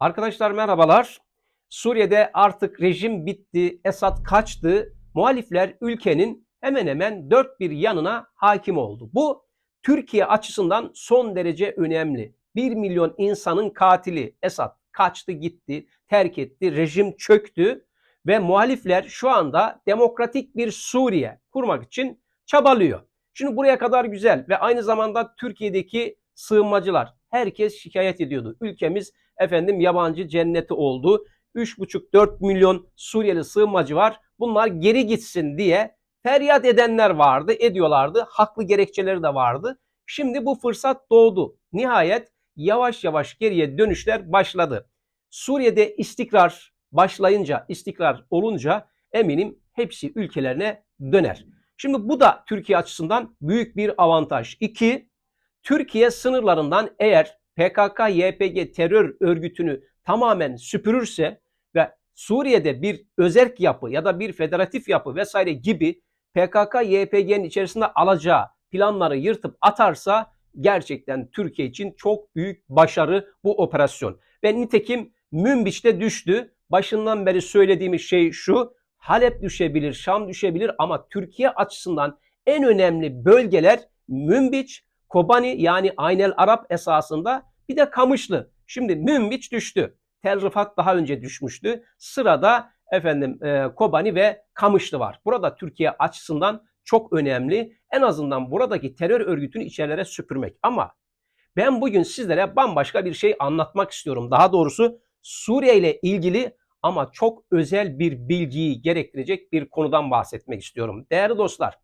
Arkadaşlar merhabalar. Suriye'de artık rejim bitti, Esad kaçtı. Muhalifler ülkenin hemen hemen dört bir yanına hakim oldu. Bu Türkiye açısından son derece önemli. 1 milyon insanın katili Esad kaçtı gitti, terk etti, rejim çöktü ve muhalifler şu anda demokratik bir Suriye kurmak için çabalıyor. Şimdi buraya kadar güzel ve aynı zamanda Türkiye'deki sığınmacılar herkes şikayet ediyordu. Ülkemiz efendim yabancı cenneti oldu. 3,5-4 milyon Suriyeli sığınmacı var. Bunlar geri gitsin diye feryat edenler vardı, ediyorlardı. Haklı gerekçeleri de vardı. Şimdi bu fırsat doğdu. Nihayet yavaş yavaş geriye dönüşler başladı. Suriye'de istikrar başlayınca, istikrar olunca eminim hepsi ülkelerine döner. Şimdi bu da Türkiye açısından büyük bir avantaj. İki, Türkiye sınırlarından eğer PKK-YPG terör örgütünü tamamen süpürürse ve Suriye'de bir özerk yapı ya da bir federatif yapı vesaire gibi PKK-YPG'nin içerisinde alacağı planları yırtıp atarsa gerçekten Türkiye için çok büyük başarı bu operasyon. Ve nitekim Münbiç'te düştü. Başından beri söylediğimiz şey şu. Halep düşebilir, Şam düşebilir ama Türkiye açısından en önemli bölgeler Münbiç, Kobani yani Aynel Arap esasında bir de Kamışlı. Şimdi Münbiç düştü. Tel Rifat daha önce düşmüştü. Sırada efendim e, Kobani ve Kamışlı var. Burada Türkiye açısından çok önemli. En azından buradaki terör örgütünü içerilere süpürmek. Ama ben bugün sizlere bambaşka bir şey anlatmak istiyorum. Daha doğrusu Suriye ile ilgili ama çok özel bir bilgiyi gerektirecek bir konudan bahsetmek istiyorum. Değerli dostlar,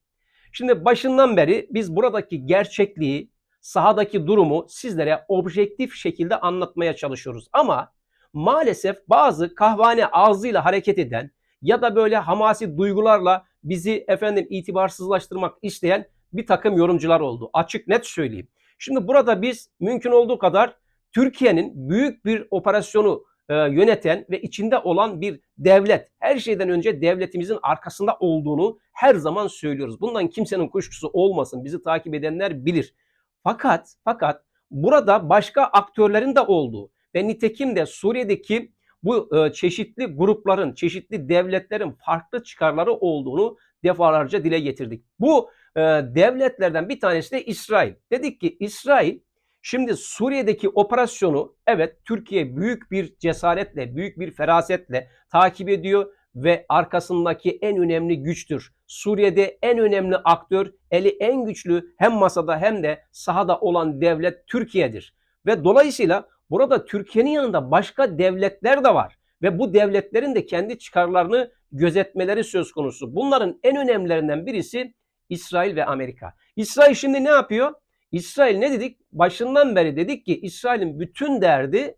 şimdi başından beri biz buradaki gerçekliği, sahadaki durumu sizlere objektif şekilde anlatmaya çalışıyoruz. Ama maalesef bazı kahvane ağzıyla hareket eden ya da böyle hamasi duygularla bizi efendim itibarsızlaştırmak isteyen bir takım yorumcular oldu. Açık net söyleyeyim. Şimdi burada biz mümkün olduğu kadar Türkiye'nin büyük bir operasyonu e, yöneten ve içinde olan bir devlet, her şeyden önce devletimizin arkasında olduğunu her zaman söylüyoruz. Bundan kimsenin kuşkusu olmasın. Bizi takip edenler bilir. Fakat fakat burada başka aktörlerin de olduğu ve nitekim de Suriye'deki bu e, çeşitli grupların, çeşitli devletlerin farklı çıkarları olduğunu defalarca dile getirdik. Bu e, devletlerden bir tanesi de İsrail. Dedik ki İsrail şimdi Suriye'deki operasyonu evet Türkiye büyük bir cesaretle, büyük bir ferasetle takip ediyor ve arkasındaki en önemli güçtür. Suriye'de en önemli aktör, eli en güçlü hem masada hem de sahada olan devlet Türkiye'dir. Ve dolayısıyla burada Türkiye'nin yanında başka devletler de var ve bu devletlerin de kendi çıkarlarını gözetmeleri söz konusu. Bunların en önemlilerinden birisi İsrail ve Amerika. İsrail şimdi ne yapıyor? İsrail ne dedik? Başından beri dedik ki İsrail'in bütün derdi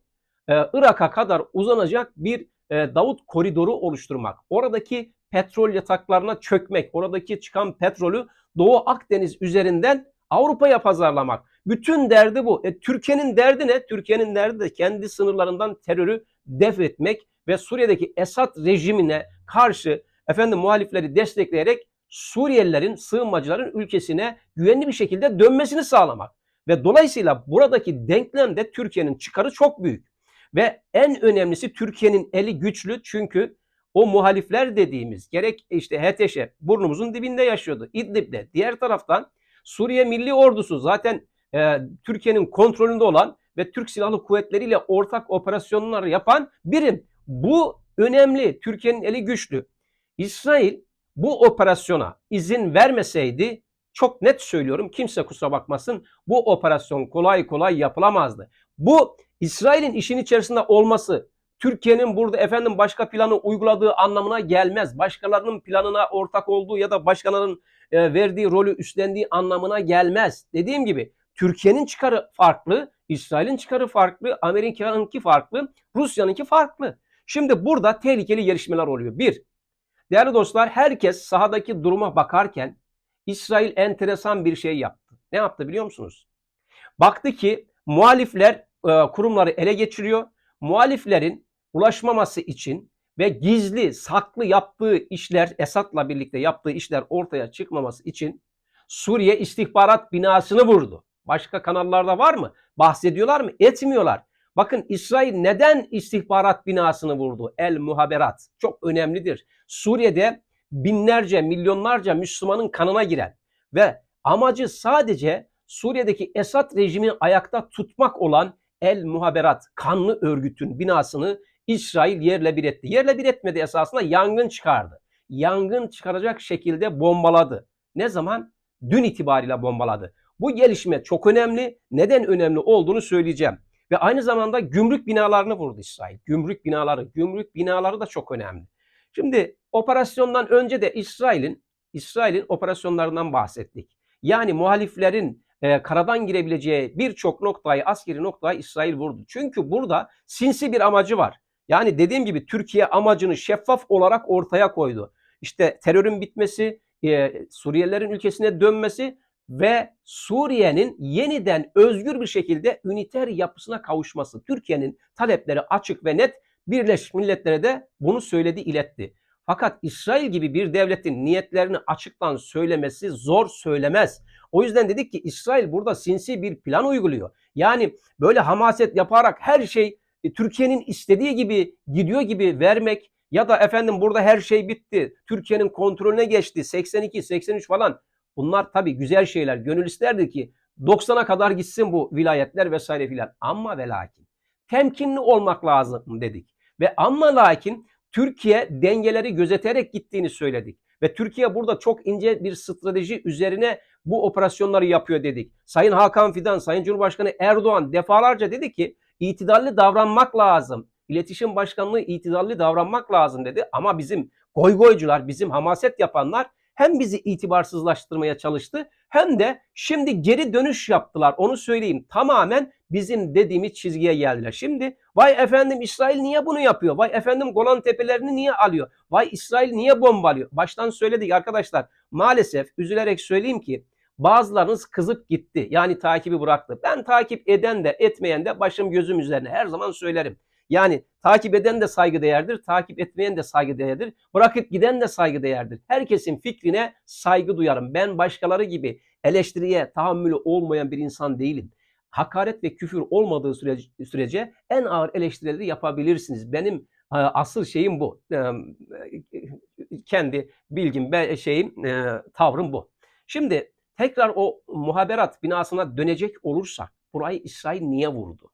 e, Irak'a kadar uzanacak bir e, Davut koridoru oluşturmak. Oradaki petrol yataklarına çökmek, oradaki çıkan petrolü Doğu Akdeniz üzerinden Avrupa'ya pazarlamak. Bütün derdi bu. E, Türkiye'nin derdi ne? Türkiye'nin derdi de kendi sınırlarından terörü def etmek ve Suriye'deki Esad rejimine karşı efendim muhalifleri destekleyerek Suriyelilerin, sığınmacıların ülkesine güvenli bir şekilde dönmesini sağlamak. Ve dolayısıyla buradaki denklemde Türkiye'nin çıkarı çok büyük. Ve en önemlisi Türkiye'nin eli güçlü çünkü o muhalifler dediğimiz gerek işte HTŞ burnumuzun dibinde yaşıyordu. İdlib'de. Diğer taraftan Suriye Milli Ordusu zaten e, Türkiye'nin kontrolünde olan ve Türk Silahlı Kuvvetleri ile ortak operasyonlar yapan birim. Bu önemli. Türkiye'nin eli güçlü. İsrail bu operasyona izin vermeseydi çok net söylüyorum kimse kusura bakmasın bu operasyon kolay kolay yapılamazdı. Bu İsrail'in işin içerisinde olması Türkiye'nin burada efendim başka planı uyguladığı anlamına gelmez. Başkalarının planına ortak olduğu ya da başkalarının e, verdiği rolü üstlendiği anlamına gelmez. Dediğim gibi Türkiye'nin çıkarı farklı, İsrail'in çıkarı farklı, Amerika'nınki farklı, Rusya'nınki farklı. Şimdi burada tehlikeli gelişmeler oluyor. Bir, değerli dostlar herkes sahadaki duruma bakarken İsrail enteresan bir şey yaptı. Ne yaptı biliyor musunuz? Baktı ki muhalifler e, kurumları ele geçiriyor. Muhaliflerin ulaşmaması için ve gizli, saklı yaptığı işler, Esad'la birlikte yaptığı işler ortaya çıkmaması için Suriye istihbarat binasını vurdu. Başka kanallarda var mı? Bahsediyorlar mı? Etmiyorlar. Bakın İsrail neden istihbarat binasını vurdu? El muhaberat. Çok önemlidir. Suriye'de binlerce, milyonlarca Müslümanın kanına giren ve amacı sadece Suriye'deki Esad rejimini ayakta tutmak olan El Muhaberat kanlı örgütün binasını İsrail yerle bir etti. Yerle bir etmedi esasında yangın çıkardı. Yangın çıkaracak şekilde bombaladı. Ne zaman? Dün itibariyle bombaladı. Bu gelişme çok önemli. Neden önemli olduğunu söyleyeceğim. Ve aynı zamanda gümrük binalarını vurdu İsrail. Gümrük binaları, gümrük binaları da çok önemli. Şimdi operasyondan önce de İsrail'in İsrail'in operasyonlarından bahsettik. Yani muhaliflerin e, karadan girebileceği birçok noktayı, askeri noktayı İsrail vurdu. Çünkü burada sinsi bir amacı var. Yani dediğim gibi Türkiye amacını şeffaf olarak ortaya koydu. İşte terörün bitmesi, e, Suriyelilerin ülkesine dönmesi ve Suriye'nin yeniden özgür bir şekilde üniter yapısına kavuşması. Türkiye'nin talepleri açık ve net Birleşmiş Milletler'e de bunu söyledi, iletti. Fakat İsrail gibi bir devletin niyetlerini açıktan söylemesi zor söylemez. O yüzden dedik ki İsrail burada sinsi bir plan uyguluyor. Yani böyle hamaset yaparak her şey e, Türkiye'nin istediği gibi gidiyor gibi vermek ya da efendim burada her şey bitti. Türkiye'nin kontrolüne geçti. 82, 83 falan. Bunlar tabii güzel şeyler. Gönül isterdi ki 90'a kadar gitsin bu vilayetler vesaire filan. Ama ve lakin temkinli olmak lazım dedik. Ve ama lakin Türkiye dengeleri gözeterek gittiğini söyledik. Ve Türkiye burada çok ince bir strateji üzerine bu operasyonları yapıyor dedik. Sayın Hakan Fidan, Sayın Cumhurbaşkanı Erdoğan defalarca dedi ki itidalli davranmak lazım. İletişim Başkanlığı itidalli davranmak lazım dedi. Ama bizim goygoycular, bizim hamaset yapanlar hem bizi itibarsızlaştırmaya çalıştı hem de şimdi geri dönüş yaptılar. Onu söyleyeyim. Tamamen bizim dediğimiz çizgiye geldiler. Şimdi vay efendim İsrail niye bunu yapıyor? Vay efendim Golan Tepelerini niye alıyor? Vay İsrail niye bombalıyor? Baştan söyledik arkadaşlar. Maalesef üzülerek söyleyeyim ki bazılarınız kızıp gitti. Yani takibi bıraktı. Ben takip eden de etmeyen de başım gözüm üzerine her zaman söylerim. Yani takip eden de saygı değerdir, takip etmeyen de saygı değerdir. Bırakıp giden de saygı değerdir. Herkesin fikrine saygı duyarım. Ben başkaları gibi eleştiriye tahammülü olmayan bir insan değilim. Hakaret ve küfür olmadığı sürece, sürece en ağır eleştirileri yapabilirsiniz. Benim e, asıl şeyim bu. E, kendi bilgim, şeyim, e, tavrım bu. Şimdi tekrar o muhaberat binasına dönecek olursak burayı İsrail niye vurdu?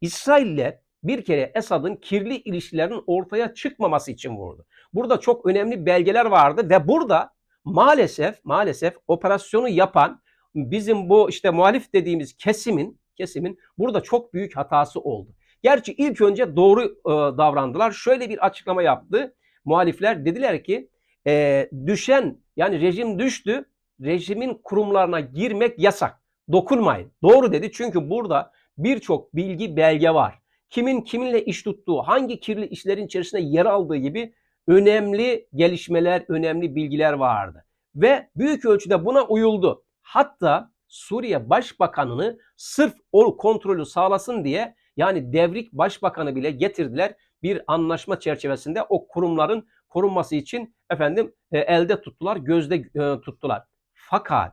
İsrail'le bir kere Esad'ın kirli ilişkilerin ortaya çıkmaması için vurdu. Burada çok önemli belgeler vardı ve burada maalesef maalesef operasyonu yapan bizim bu işte muhalif dediğimiz kesimin kesimin burada çok büyük hatası oldu. Gerçi ilk önce doğru e, davrandılar. Şöyle bir açıklama yaptı. Muhalifler dediler ki e, düşen yani rejim düştü. Rejimin kurumlarına girmek yasak. Dokunmayın. Doğru dedi çünkü burada birçok bilgi belge var kimin kiminle iş tuttuğu, hangi kirli işlerin içerisinde yer aldığı gibi önemli gelişmeler, önemli bilgiler vardı. Ve büyük ölçüde buna uyuldu. Hatta Suriye Başbakanını sırf o kontrolü sağlasın diye yani devrik başbakanı bile getirdiler. Bir anlaşma çerçevesinde o kurumların korunması için efendim e, elde tuttular, gözde e, tuttular. Fakat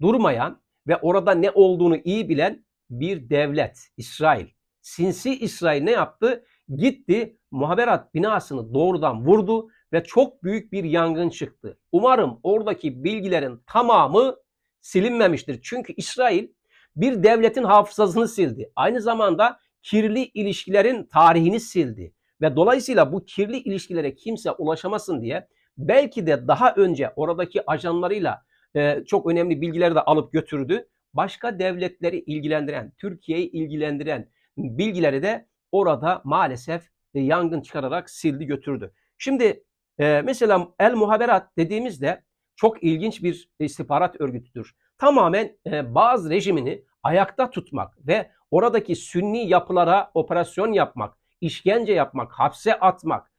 durmayan ve orada ne olduğunu iyi bilen bir devlet İsrail sinsi İsrail ne yaptı? Gitti muhaberat binasını doğrudan vurdu ve çok büyük bir yangın çıktı. Umarım oradaki bilgilerin tamamı silinmemiştir. Çünkü İsrail bir devletin hafızasını sildi. Aynı zamanda kirli ilişkilerin tarihini sildi. Ve dolayısıyla bu kirli ilişkilere kimse ulaşamasın diye belki de daha önce oradaki ajanlarıyla e, çok önemli bilgileri de alıp götürdü. Başka devletleri ilgilendiren, Türkiye'yi ilgilendiren bilgileri de orada maalesef e, yangın çıkararak sildi götürdü. Şimdi e, mesela El Muhaberat dediğimizde çok ilginç bir istihbarat örgütüdür. Tamamen e, bazı rejimini ayakta tutmak ve oradaki sünni yapılara operasyon yapmak, işkence yapmak, hapse atmak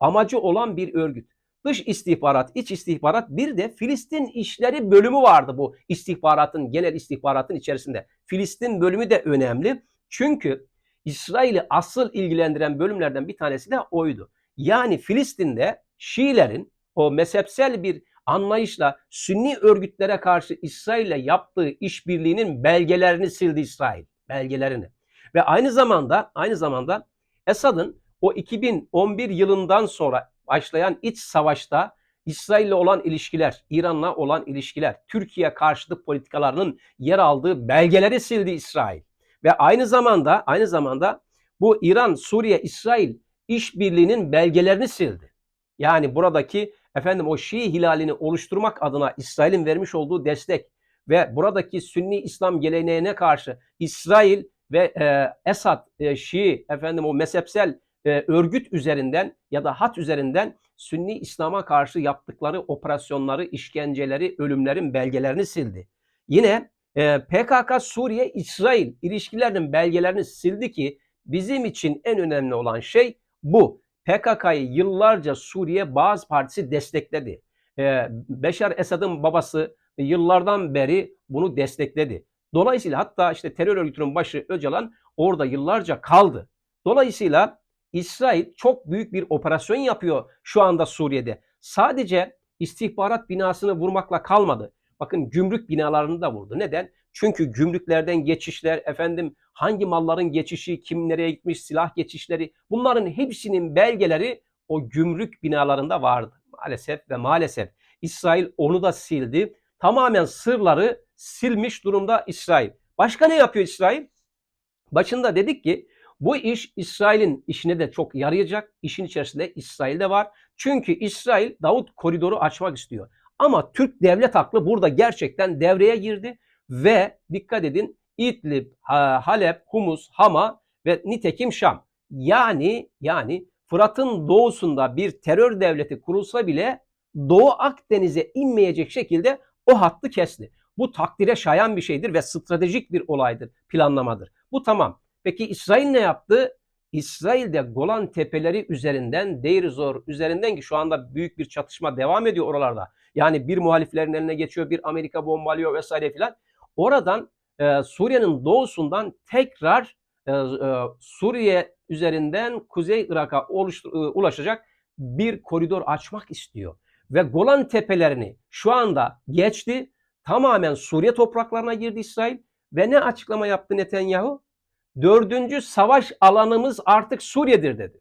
amacı olan bir örgüt. Dış istihbarat, iç istihbarat bir de Filistin işleri bölümü vardı bu istihbaratın, genel istihbaratın içerisinde. Filistin bölümü de önemli. Çünkü İsrail'i asıl ilgilendiren bölümlerden bir tanesi de oydu. Yani Filistin'de Şiilerin o mezhepsel bir anlayışla Sünni örgütlere karşı İsrail'le yaptığı işbirliğinin belgelerini sildi İsrail. Belgelerini. Ve aynı zamanda aynı zamanda Esad'ın o 2011 yılından sonra başlayan iç savaşta İsrail'le olan ilişkiler, İran'la olan ilişkiler, Türkiye karşıtı politikalarının yer aldığı belgeleri sildi İsrail. Ve aynı zamanda aynı zamanda bu İran, Suriye, İsrail işbirliğinin belgelerini sildi. Yani buradaki efendim o Şii hilalini oluşturmak adına İsrail'in vermiş olduğu destek ve buradaki Sünni İslam geleneğine karşı İsrail ve e, Esad e, Şii efendim o mezhepsel e, örgüt üzerinden ya da hat üzerinden Sünni İslam'a karşı yaptıkları operasyonları, işkenceleri, ölümlerin belgelerini sildi. Yine e, PKK Suriye İsrail ilişkilerinin belgelerini sildi ki bizim için en önemli olan şey bu. PKK'yı yıllarca Suriye Bağız Partisi destekledi. E, Beşar Esad'ın babası yıllardan beri bunu destekledi. Dolayısıyla hatta işte terör örgütünün başı Öcalan orada yıllarca kaldı. Dolayısıyla İsrail çok büyük bir operasyon yapıyor şu anda Suriye'de. Sadece istihbarat binasını vurmakla kalmadı. Bakın gümrük binalarını da vurdu. Neden? Çünkü gümrüklerden geçişler, efendim hangi malların geçişi, kim nereye gitmiş, silah geçişleri bunların hepsinin belgeleri o gümrük binalarında vardı. Maalesef ve maalesef İsrail onu da sildi. Tamamen sırları silmiş durumda İsrail. Başka ne yapıyor İsrail? Başında dedik ki bu iş İsrail'in işine de çok yarayacak. İşin içerisinde İsrail de var. Çünkü İsrail Davut koridoru açmak istiyor. Ama Türk devlet aklı burada gerçekten devreye girdi ve dikkat edin İdlib, Halep, Humus, Hama ve nitekim Şam. Yani yani Fırat'ın doğusunda bir terör devleti kurulsa bile Doğu Akdeniz'e inmeyecek şekilde o hattı kesti. Bu takdire şayan bir şeydir ve stratejik bir olaydır, planlamadır. Bu tamam. Peki İsrail ne yaptı? İsrail de Golan Tepeleri üzerinden, Deir Zor üzerinden ki şu anda büyük bir çatışma devam ediyor oralarda. Yani bir muhaliflerin eline geçiyor, bir Amerika bombalıyor vesaire filan. Oradan e, Suriye'nin doğusundan tekrar e, e, Suriye üzerinden Kuzey Irak'a e, ulaşacak bir koridor açmak istiyor. Ve Golan Tepelerini şu anda geçti. Tamamen Suriye topraklarına girdi İsrail. Ve ne açıklama yaptı Netanyahu? Dördüncü savaş alanımız artık Suriye'dir dedi.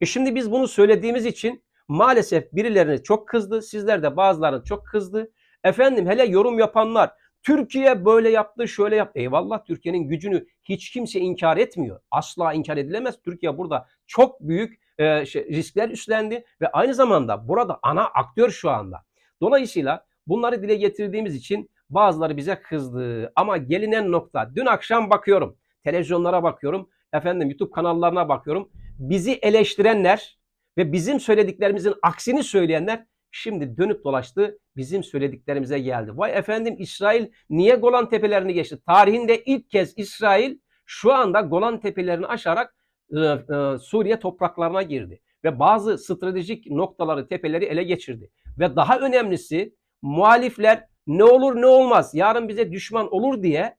E şimdi biz bunu söylediğimiz için maalesef birilerini çok kızdı. Sizler de bazılarını çok kızdı. Efendim hele yorum yapanlar Türkiye böyle yaptı, şöyle yaptı. Eyvallah Türkiye'nin gücünü hiç kimse inkar etmiyor. Asla inkar edilemez. Türkiye burada çok büyük e, şey, riskler üstlendi ve aynı zamanda burada ana aktör şu anda. Dolayısıyla bunları dile getirdiğimiz için bazıları bize kızdı. Ama gelinen nokta dün akşam bakıyorum televizyonlara bakıyorum, efendim YouTube kanallarına bakıyorum. Bizi eleştirenler ve bizim söylediklerimizin aksini söyleyenler şimdi dönüp dolaştı bizim söylediklerimize geldi. Vay efendim İsrail niye Golan Tepelerini geçti? Tarihinde ilk kez İsrail şu anda Golan Tepelerini aşarak e, e, Suriye topraklarına girdi ve bazı stratejik noktaları, tepeleri ele geçirdi. Ve daha önemlisi muhalifler ne olur ne olmaz yarın bize düşman olur diye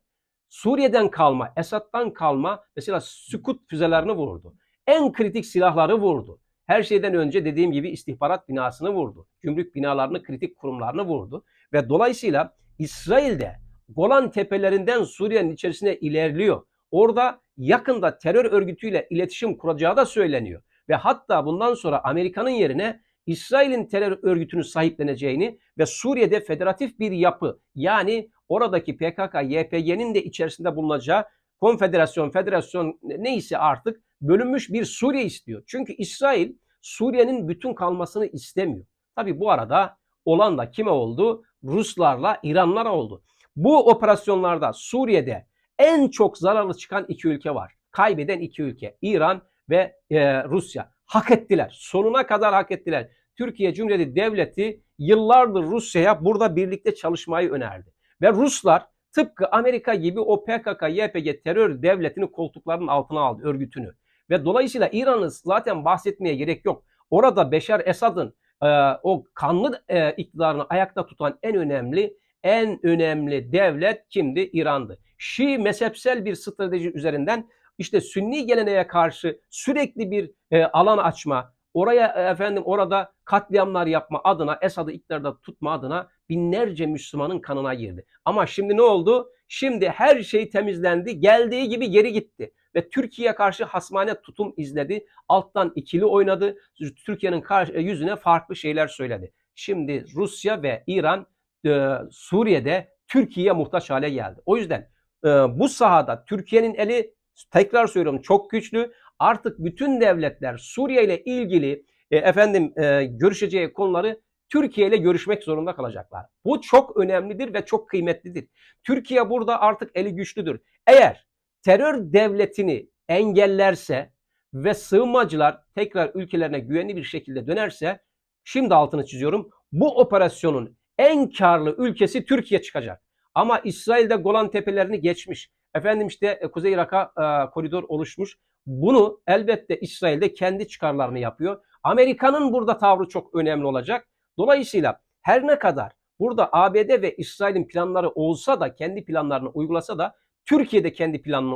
Suriye'den kalma, Esad'dan kalma mesela Sükut füzelerini vurdu. En kritik silahları vurdu. Her şeyden önce dediğim gibi istihbarat binasını vurdu. Gümrük binalarını, kritik kurumlarını vurdu. Ve dolayısıyla İsrail'de Golan tepelerinden Suriye'nin içerisine ilerliyor. Orada yakında terör örgütüyle iletişim kuracağı da söyleniyor. Ve hatta bundan sonra Amerika'nın yerine İsrail'in terör örgütünü sahipleneceğini ve Suriye'de federatif bir yapı yani oradaki PKK, YPG'nin de içerisinde bulunacağı konfederasyon, federasyon neyse artık bölünmüş bir Suriye istiyor. Çünkü İsrail Suriye'nin bütün kalmasını istemiyor. Tabi bu arada olan da kime oldu? Ruslarla İranlara oldu. Bu operasyonlarda Suriye'de en çok zararlı çıkan iki ülke var. Kaybeden iki ülke. İran ve e, Rusya. Hak ettiler. Sonuna kadar hak ettiler. Türkiye Cumhuriyeti Devleti yıllardır Rusya'ya burada birlikte çalışmayı önerdi. Ve Ruslar tıpkı Amerika gibi o PKK, YPG terör devletini koltuklarının altına aldı, örgütünü. Ve dolayısıyla İran'ı zaten bahsetmeye gerek yok. Orada Beşar Esad'ın e, o kanlı e, iktidarını ayakta tutan en önemli en önemli devlet kimdi? İran'dı. Şii mezhepsel bir strateji üzerinden işte Sünni geleneğe karşı sürekli bir e, alan açma, oraya e, efendim orada katliamlar yapma adına Esad'ı iktidarda tutma adına binlerce Müslümanın kanına girdi. Ama şimdi ne oldu? Şimdi her şey temizlendi. Geldiği gibi geri gitti. ve Türkiye'ye karşı hasmane tutum izledi. Alttan ikili oynadı. Türkiye'nin kar- yüzüne farklı şeyler söyledi. Şimdi Rusya ve İran e, Suriye'de Türkiye'ye muhtaç hale geldi. O yüzden e, bu sahada Türkiye'nin eli tekrar söylüyorum çok güçlü. Artık bütün devletler Suriye ile ilgili e, efendim e, görüşeceği konuları Türkiye ile görüşmek zorunda kalacaklar. Bu çok önemlidir ve çok kıymetlidir. Türkiye burada artık eli güçlüdür. Eğer terör devletini engellerse ve sığınmacılar tekrar ülkelerine güvenli bir şekilde dönerse şimdi altını çiziyorum. Bu operasyonun en karlı ülkesi Türkiye çıkacak. Ama İsrail'de Golan Tepelerini geçmiş. Efendim işte e, Kuzey Irak'a e, koridor oluşmuş. Bunu elbette İsrail'de kendi çıkarlarını yapıyor. Amerika'nın burada tavrı çok önemli olacak. Dolayısıyla her ne kadar burada ABD ve İsrail'in planları olsa da kendi planlarını uygulasa da Türkiye'de kendi planını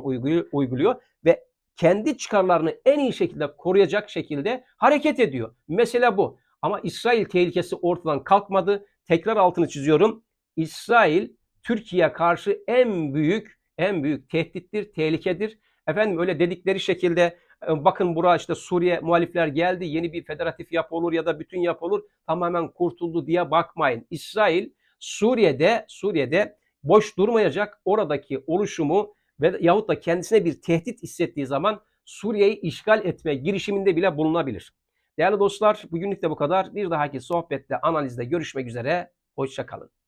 uyguluyor ve kendi çıkarlarını en iyi şekilde koruyacak şekilde hareket ediyor. Mesele bu. Ama İsrail tehlikesi ortadan kalkmadı. Tekrar altını çiziyorum. İsrail Türkiye'ye karşı en büyük en büyük tehdittir, tehlikedir. Efendim öyle dedikleri şekilde e, bakın buraya işte Suriye muhalifler geldi, yeni bir federatif yapı olur ya da bütün yapı olur, tamamen kurtuldu diye bakmayın. İsrail Suriye'de Suriye'de boş durmayacak. Oradaki oluşumu ve yahut da kendisine bir tehdit hissettiği zaman Suriye'yi işgal etme girişiminde bile bulunabilir. Değerli dostlar bugünlük de bu kadar. Bir dahaki sohbette, analizde görüşmek üzere. Hoşçakalın.